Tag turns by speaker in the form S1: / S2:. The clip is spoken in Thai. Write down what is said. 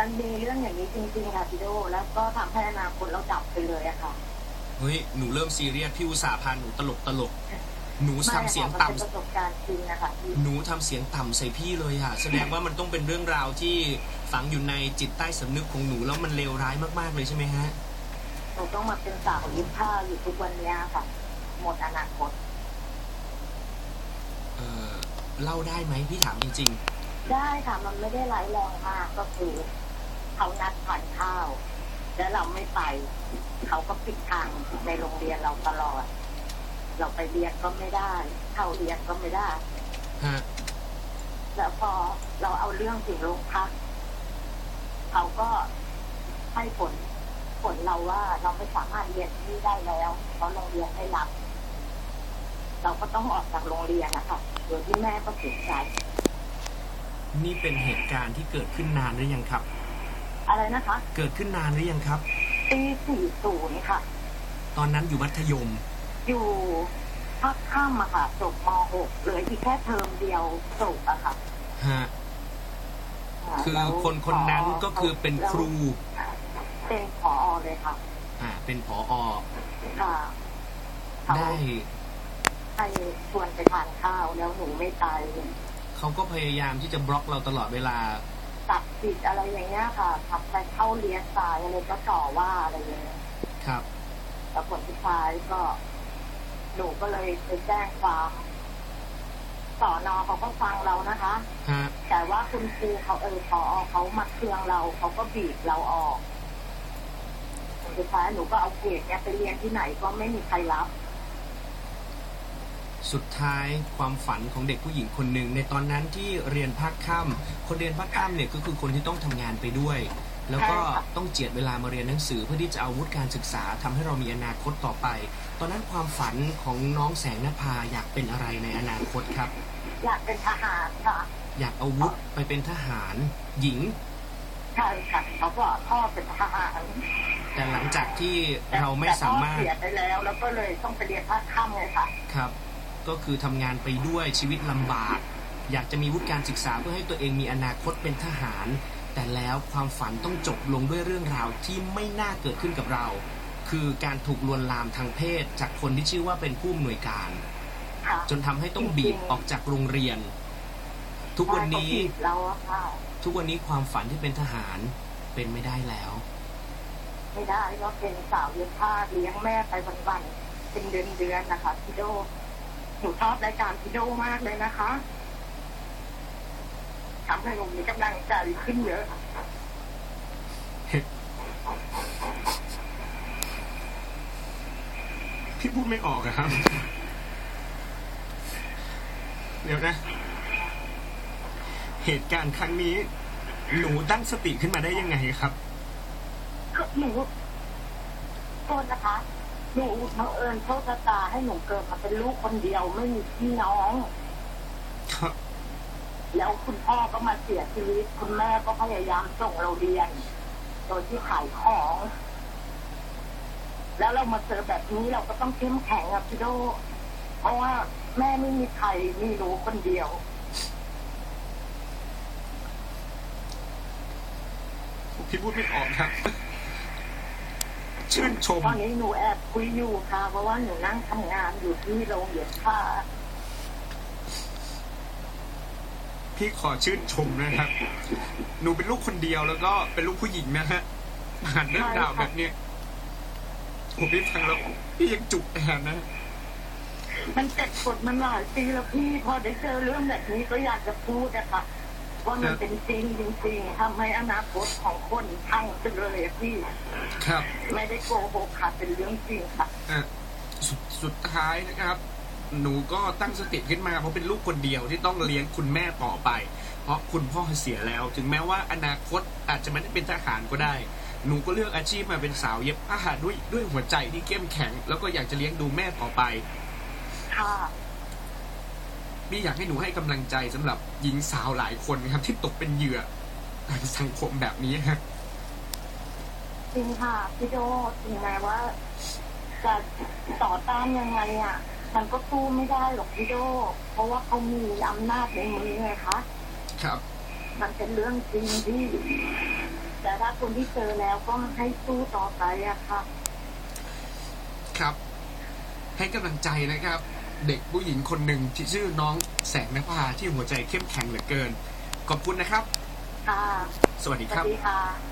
S1: มันมีเรื่องอย่างนี้จริงๆค่ะพี่โดแล้วก็ทำให้อนาคตเราดับไปเลยอะค่ะ
S2: เฮ้ยหนูเริ่มซีเรียสพี่อุตส่าห์พาหนูตลกตลกหนู
S1: ไม่
S2: ทำเสียง
S1: ค่ะ
S2: ต่ำ
S1: มันเป็นประสบการณ์จริงนะคะพี่
S2: หนูทำเสียงต่ำใส่พี่เลยอะแสดงว่ามันต้องเป็นเรื่องราวที่ฝังอยู่ในจิตใต้สำนึกของหนูแล้วมันเลวร้ายมากๆเลยใช่ไหมฮะ
S1: หนูต้องมาเป็นสาวยิบผ้าอยู่ทุกวันเนี้ยค่ะ หมดอนาคต
S2: เออเล่าได้ไหมพี่ถามจริง
S1: ได้ค่ะมันไม่ได้ร้ายแรงมากก็คือ เขานัดทานข้าว แล้วเราไม่ไป เขาก็ปิดทางในโรงเรียนเราตลอด เราไปเรียนก็ไม่ได้ เข้าเรียนก็ไม่ได้
S2: ๆฮะ
S1: แล้วพอเราเอาเรื่องถึงโรงพัก เขาก็ให้ผล ผลเราว่าเราไม่สามารถเรียนที่นี่ได้แล้วเพราะโรงเรียนไม่รับ เราก็ต้องออกจากโรงเรียนนะคะโดยที่แม่ก็เสียใจ
S2: นี่เป็นเหตุการณ์ที่เกิดขึ้นนานหรือยังครับ
S1: อะไรนะคะ
S2: เกิดขึ้นนานหรือยังครับ
S1: ปีสี่ศูนย์ค่ะ
S2: ตอนนั้นอยู่มัธยม
S1: อยู่ภาคข้ามอะค่ะจบม .6 เหลืออีกแค่เทอมเดียวจบอะค่ะ
S2: ฮะ คือ
S1: แล้ว
S2: คนคนนั้นก็คือเป็นครู
S1: เป็นผอเลยค่ะ
S2: อ่า เป็นผออ
S1: ค่ะเขา
S2: ได้
S1: ให้ชวนไปทานข้าวแล้วหนูไม่ไป
S2: เขาก็พยายามที่จะบล็อกเราตลอดเวลา
S1: ตัดสิทธิ์อะไรอย่างเงี้ยค่ะทำไปเข้าเรียนสายอะไรก็ต่อว่าอะไรอย่างเงี้ย
S2: ครับ
S1: แต่ผลสุดท้ายก็หนูก็เลยไปแจ้งความสอนอเขาก็ฟังเรานะคะ
S2: ฮะ
S1: แต่ว่าคุณครูเขาเออพอเขามาเครื่องเราเขาก็บีบเราออกผลสุดท้ายหนูก็เอาเกรดเนี้ยไปเรียนที่ไหนก็ไม่มีใครรับ
S2: สุดท้ายความฝันของเด็กผู้หญิงคนหนึ่งในตอนนั้นที่เรียนภาคค่ำคนเรียนภาคค่ำเนี่ยก็คือคนที่ต้องทำงานไปด้วย แล้วก็
S1: ใช่ค่ะ
S2: ต้องเจียดเวลามาเรียนหนังสือเพื่อที่จะเอาวุฒิการศึกษาทำให้เรามีอนาคตต่อไป ตอนนั้นความฝันของน้องแสงนภาอยากเป็นอะไรในอนาคตครับ
S1: อยากเป็นทหารค่ะ
S2: อยากเอาวุฒิไปเป็นทหารหญิง
S1: ใช่ค่ะเขาบอกพ่อเป็นทหาร
S2: แต่หลังจากที่
S1: แต่
S2: เราไม่สามารถ
S1: แต่พ่อเสียไปแล้ว แล้วก็เลยต้องไปเรียนภาคค่ำเลยค่ะ
S2: ครับ ก็คือทำงานไปด้วยชีวิตลำบาก อยากจะมีวุฒิการศึกษาเพื่อให้ตัวเองมีอนาคตเป็นทหาร แต่แล้วความฝันต้องจบลงด้วยเรื่องราวที่ไม่น่าเกิดขึ้นกับเรา คือการถูกลวนลามทางเพศ จากคนที่ชื่อว่าเป็นผู้อำนวยการ
S1: ค่ะ
S2: จนทำให้ต้องบีบออกจากโรงเรียน ทุกวันนี้
S1: ใช่เขาบีบเราอะค่ะ
S2: ทุกวันนี้ความฝันที่เป็นทหารเป็นไม่ได้แล้ว
S1: ไม่ได้ก็เป็นสาวเย็บผ้าเลี้ยงแม่ไปวันๆเป็นเดือนๆนะคะพี่โด หนูชอบรายการพี่โดมากเลยนะคะทำให้หนูมีกำลังใจขึ้นเยอะ
S2: พี่พูดไม่ออกอะครับ เดี๋ยวนะ เหตุการณ์ครั้งนี้ หนูตั้งสติขึ้นมาได้ยังไงครับ
S1: ก็หนูโทษนะคะ หนูบังเอิญโชคชะตาให้หนูเกิดมาเป็นลูกคนเดียวไม่มีพี่น้อง
S2: ครับ
S1: แล้วคุณพ่อก็มาเสียชีวิต คุณแม่ก็พยายามส่งเราเรียน โดยที่ขายของ แล้วเรามาเจอแบบนี้เราก็ต้องเข้มแข็งอะพี่โดเพราะว่าแม่ไม่มีใครมีหนูคนเดียว
S2: พี่พูดไม่ออกครับ ชื่นชม
S1: ตอนนี้หนูแอบคุยอยู่ค่ะ เพราะว่าหนูนั่งทำงานอยู่ที่โรงเรียนผ้า
S2: พี่ขอชื่นชมนะครับ หนูเป็นลูกคนเดียวแล้วก็เป็นลูกผู้หญิงนะฮะผ่านเรื่องราวแบบเนี้ยผมได้ฟังแล้วพี่ยังจุกแอนนะ
S1: มันเจ็บปวดมันหลายปีแล้วพี่พอได้เจอเรื่องแบบนี้ก็อยากจะพูดนะคะ ว่ามันเป็นจริงจริงๆทำให้อนาคตของคนพังไปเลยอะพี่
S2: ครับ
S1: ไม่ได้โกหกค่ะเป็นเรื่องจริงค่ะ
S2: อะสุดสุดท้ายนะครับ หนูก็ตั้งสติขึ้นมาเพราะเป็นลูกคนเดียวที่ต้องเลี้ยงคุณแม่ต่อไป เพราะคุณพ่อเสียแล้ว ถึงแม้ว่าอนาคตอาจจะไม่ได้เป็นทหารก็ได้ หนูก็เลือกอาชีพมาเป็นสาวเย็บผ้าด้วยด้วยหัวใจที่เข้มแข็ง แล้วก็อยากจะเลี้ยงดูแม่ต่อไป
S1: ค่ะ
S2: พี่อยากให้หนูให้กำลังใจสำหรับหญิงสาวหลายคนนะครับ ที่ตกเป็นเหยื่อทางสังคมแบบนี้ฮะ
S1: จริงค่ะพี่โดถึงแม้ว่าจะต่อต้านยังไงอะ มันก็สู้ไม่ได้หรอกพี่โดเพราะว่าเขามีอำนาจในมือไงคะ
S2: ครับ
S1: มันเป็นเรื่องจริงที่แต่ถ้าคนที่เจอแล้วก็ให้สู้ต่อไปอะค่ะ
S2: ครับ ให้กำลังใจนะครับ เด็กผู้หญิงคนหนึ่งที่ชื่อน้องแสงนภาที่หัวใจเข้มแข็งเหลือเกิน ขอบคุณนะครับ
S1: ค่ะ
S2: สวัสดี
S1: ส
S2: ค
S1: วั
S2: รั
S1: ส
S2: บ
S1: ดีค่ะ